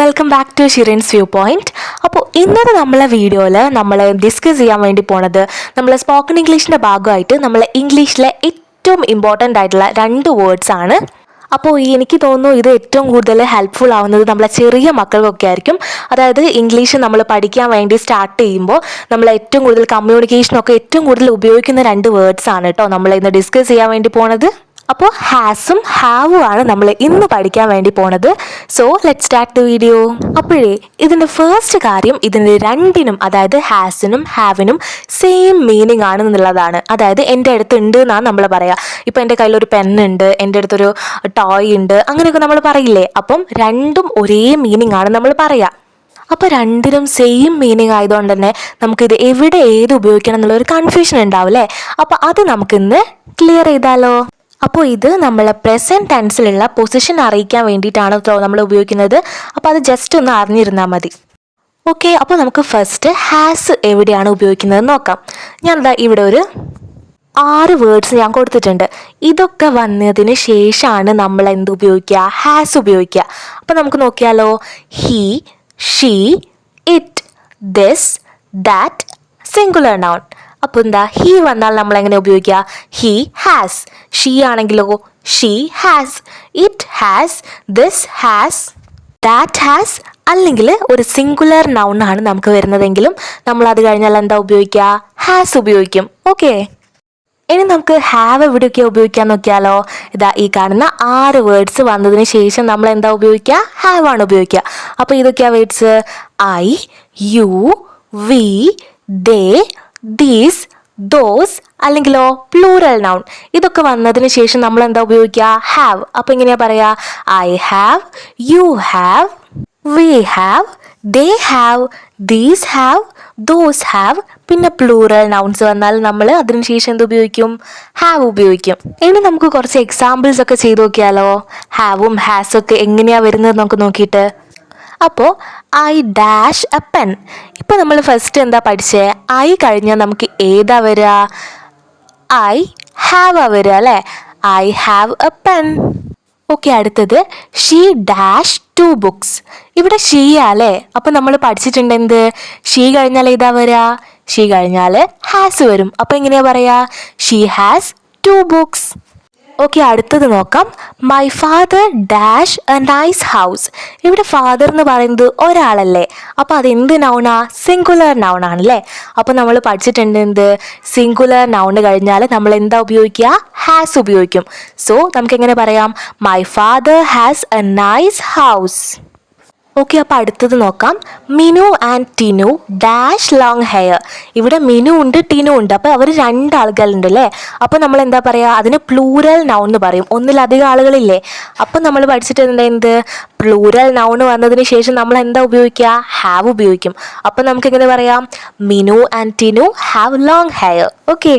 Welcome back to Shirin's view point അപ്പോൾ ഇന്നത്തെ നമ്മളെ വീഡിയോയിൽ നമ്മൾ ഡിസ്കസ് ചെയ്യാൻ വേണ്ടി പോണത് നമ്മൾ സ്പോക്കൺ ഇംഗ്ലീഷിന്റെ ഭാഗമായിട്ട് നമ്മൾ ഇംഗ്ലീഷിലെ ഏറ്റവും ഇമ്പോർട്ടന്റ് ആയിട്ടുള്ള രണ്ട് വേർഡ്സ് ആണ്. അപ്പോൾ എനിക്ക് തോന്നുന്നു ഇത് ഏറ്റവും കൂടുതൽ ഹെൽപ്ഫുൾ ആവുന്നത് നമ്മളെ ചെറിയ മക്കൾക്കൊക്കെ ആയിരിക്കും. അതായത് ഇംഗ്ലീഷ് നമ്മൾ പഠിക്കാൻ വേണ്ടി സ്റ്റാർട്ട് ചെയ്യുമ്പോൾ നമ്മൾ ഏറ്റവും കൂടുതൽ കമ്മ്യൂണിക്കേഷനൊക്കെ ഏറ്റവും കൂടുതൽ ഉപയോഗിക്കുന്ന രണ്ട് വേർഡ്സ് ആണ് കേട്ടോ നമ്മൾ ഇന്ന് ഡിസ്കസ് ചെയ്യാൻ വേണ്ടി പോണത്. അപ്പോൾ ഹാസും ഹാവും ആണ് നമ്മൾ ഇന്ന് പഠിക്കാൻ വേണ്ടി പോണത്. So let start the video അപ്പോഴേ ഇതിന്റെ ഫസ്റ്റ് കാര്യം ഇതിന്റെ രണ്ടിനും അതായത് ഹാസിനും ഹാവിനും സെയിം മീനിങ് ആണ് എന്നുള്ളതാണ്. അതായത് എന്റെ അടുത്ത് ഉണ്ട് എന്നാണ് നമ്മൾ പറയുക ഇപ്പോൾ എന്റെ കയ്യിലൊരു പെണ്ണുണ്ട് എന്റെ അടുത്തൊരു ടോയ് ഉണ്ട് അങ്ങനെയൊക്കെ നമ്മൾ പറയില്ലേ? അപ്പം രണ്ടും ഒരേ മീനിങ് ആണ് നമ്മൾ പറയുക അപ്പോൾ രണ്ടിനും സെയിം മീനിങ് ആയതുകൊണ്ട് തന്നെ നമുക്കിത് എവിടെ ഏത് ഉപയോഗിക്കണം എന്നുള്ളൊരു കൺഫ്യൂഷൻ അല്ലേ? അപ്പോൾ അത് നമുക്കിന്ന് ക്ലിയർ ചെയ്താലോ? അപ്പോൾ ഇത് നമ്മൾ പ്രസന്റ് ടെൻസിലുള്ള പൊസിഷൻ അറിയിക്കാൻ വേണ്ടിയിട്ടാണ് ട്ടോ നമ്മൾ ഉപയോഗിക്കുന്നത്. അപ്പോൾ അത് ജസ്റ്റ് ഒന്ന് അറിഞ്ഞിരുന്നാൽ മതി. ഓക്കെ അപ്പോൾ നമുക്ക് ഫസ്റ്റ് ഹാസ് എവിടെയാണ് ഉപയോഗിക്കുന്നത് നോക്കാം. ഞാൻ ഞാനിതാ ഇവിടെ ഒരു ആറ് വേർഡ്സ് ഞാൻ കൊടുത്തിട്ടുണ്ട്. ഇതൊക്കെ വന്നതിന് ശേഷമാണ് നമ്മൾ എന്ത് ഉപയോഗിക്കുക? ഹാസ് ഉപയോഗിക്കുക. അപ്പോൾ നമുക്ക് നോക്കിയാലോ. He she it this that singular noun അപ്പോൾ എന്താ? ഹീ വന്നാൽ നമ്മൾ എങ്ങനെ ഉപയോഗിക്കുക? ഹീ ഹാസ് ഷീ ആണെങ്കിലോ she has it has this has that has അല്ലെങ്കിൽ ഒരു സിംഗുലർ നൗൺ ആണ് നമുക്ക് വരുന്നതെങ്കിലും നമ്മൾ അത് കഴിഞ്ഞാൽ എന്താ ഉപയോഗിക്കുക? ഹാസ് ഉപയോഗിക്കും. ഓക്കെ ഇനി നമുക്ക് ഹാവ് എവിടെയൊക്കെ ഉപയോഗിക്കാൻ നോക്കിയാലോ? ഇതാ ഈ കാണുന്ന ആറ് വേർഡ്സ് വന്നതിന് ശേഷം നമ്മൾ എന്താ ഉപയോഗിക്കുക? ഹാവ് ആണ് ഉപയോഗിക്കുക. അപ്പോൾ ഇതൊക്കെയാ words I you we they these those അല്ലെങ്കിലോ പ്ലൂറൽ നൗൺ ഇതൊക്കെ വന്നതിന് ശേഷം നമ്മൾ എന്താ ഉപയോഗിക്കുക? ഹാവ് അപ്പോൾ എങ്ങനെയാ പറയാ? I have you have we have they have these have those have പിന്നെ പ്ലൂറൽ നൗൺസ് വന്നാൽ നമ്മൾ അതിനുശേഷം എന്ത് ഉപയോഗിക്കും? ഹാവ് ഉപയോഗിക്കും. ഇനി നമുക്ക് കുറച്ച് എക്സാമ്പിൾസ് ഒക്കെ ചെയ്ത് നോക്കിയാലോ? ഹാവും ഹാസും ഒക്കെ എങ്ങനെയാ വരുന്നത് നമുക്ക് നോക്കിയിട്ട്? അപ്പോൾ ഐ ഡാഷ് എ പെൻ ഇപ്പോൾ നമ്മൾ ഫസ്റ്റ് എന്താ പഠിച്ചേ? ഐ കഴിഞ്ഞാൽ നമുക്ക് ഏതാ വരിക ഐ ഹാവ് അവർ അല്ലേ? I have a pen okay അടുത്തത് ഷീ ഡാഷ് ടു ബുക്സ് ഇവിടെ ഷീ അല്ലേ? അപ്പം നമ്മൾ പഠിച്ചിട്ടുണ്ട് എന്ത്? ഷീ കഴിഞ്ഞാൽ ഏതാ വരിക? ഷീ കഴിഞ്ഞാൽ ഹാസ് വരും. അപ്പം എങ്ങനെയാ പറയാ? She has two books okay അടുത്തത് നോക്കാം. My father dash a nice house ഇവിടെ ഫാദർ എന്ന് പറയുന്നത് ഒരാളല്ലേ? അപ്പോൾ അത് എന്ത് നൗണാ സിംഗുലർ നൗൺ ആണല്ലേ? അപ്പോൾ നമ്മൾ പഠിച്ചിട്ടുണ്ട് എന്ത്? സിംഗുലർ നൗണ് കഴിഞ്ഞാൽ നമ്മൾ എന്താ ഉപയോഗിക്കുക? ഹാസ് ഉപയോഗിക്കും. സോ നമുക്ക് എങ്ങനെ പറയാം? My father has a nice house okay അപ്പോൾ അടുത്തത് നോക്കാം. Minu and Tinu dash long hair ഇവിടെ മിനു ഉണ്ട് ടിനു ഉണ്ട്. അപ്പോൾ അവർ രണ്ട് ആളുകളുണ്ട് അല്ലേ? അപ്പോൾ നമ്മൾ എന്താ പറയുക അതിന് പ്ലൂരൽ നൗൺ എന്ന് പറയും. ഒന്നിലധികം ആളുകളില്ലേ? അപ്പോൾ നമ്മൾ പഠിച്ചിട്ടുണ്ട് എന്ത് പ്ലൂരൽ നൗൺ വന്നതിന് ശേഷം നമ്മൾ എന്താ ഉപയോഗിക്കുക? ഹാവ് ഉപയോഗിക്കും. അപ്പോൾ നമുക്ക് എങ്ങനെ പറയാം? Minu and Tinu have long hair okay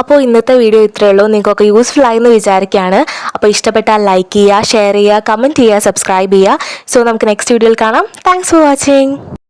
അപ്പോൾ ഇന്നത്തെ വീഡിയോ ഇത്രയേ ഉള്ളൂ. നിങ്ങൾക്കൊക്കെ യൂസ്ഫുൾ ആയെന്ന് വിചാരിക്കുകയാണ്. അപ്പോൾ ഇഷ്ടപ്പെട്ടാൽ ലൈക്ക് ചെയ്യുക ഷെയർ ചെയ്യുക കമന്റ് ചെയ്യുക സബ്സ്ക്രൈബ് ചെയ്യുക. സോ നമുക്ക് നെക്സ്റ്റ് വീഡിയോയിൽ കാണാം. Thanks for watching